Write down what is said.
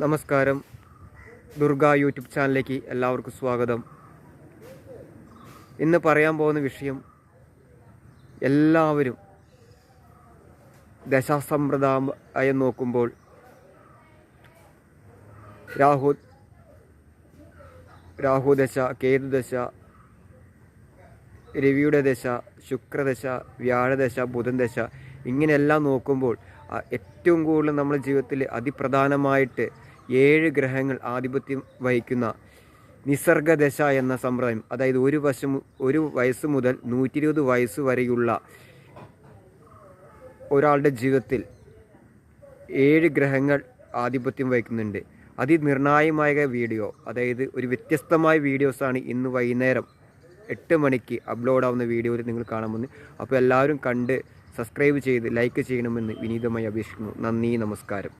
നമസ്കാരം. ദുർഗ യൂട്യൂബ് ചാനലിലേക്ക് എല്ലാവർക്കും സ്വാഗതം. ഇന്ന് പറയാൻ പോകുന്ന വിഷയം എല്ലാവരും ദശാസമ്പ്രദായം നോക്കുമ്പോൾ രാഹു രാഹുദശ കേതുദശ രവിയുടെ ദശ ശുക്രദശ വ്യാഴദശ ബുധൻ ദശ ഇങ്ങനെയെല്ലാം നോക്കുമ്പോൾ ഏറ്റവും കൂടുതൽ നമ്മുടെ ജീവിതത്തിൽ അതിപ്രധാനമായിട്ട് ഏഴ് ഗ്രഹങ്ങൾ ആധിപത്യം വഹിക്കുന്ന നിസർഗദശ എന്ന സമ്പ്രദായം അതായത് ഒരു വശം ഒരു വയസ്സ് മുതൽ നൂറ്റി ഇരുപത് വയസ്സ് വരെയുള്ള ഒരാളുടെ ജീവിതത്തിൽ ഏഴ് ഗ്രഹങ്ങൾ ആധിപത്യം വഹിക്കുന്നുണ്ട്. അതിനിർണായകമായ വീഡിയോ അതായത് ഒരു വ്യത്യസ്തമായ വീഡിയോസാണ് ഇന്ന് വൈകുന്നേരം എട്ട് മണിക്ക് അപ്ലോഡ് ആവുന്ന വീഡിയോയിൽ നിങ്ങൾ കാണുമെന്ന്. അപ്പോൾ എല്ലാവരും കണ്ട് സബ്സ്ക്രൈബ് ചെയ്ത് ലൈക്ക് ചെയ്യണമെന്ന് വിനീതമായി അപേക്ഷിക്കുന്നു. നന്ദി നമസ്കാരം.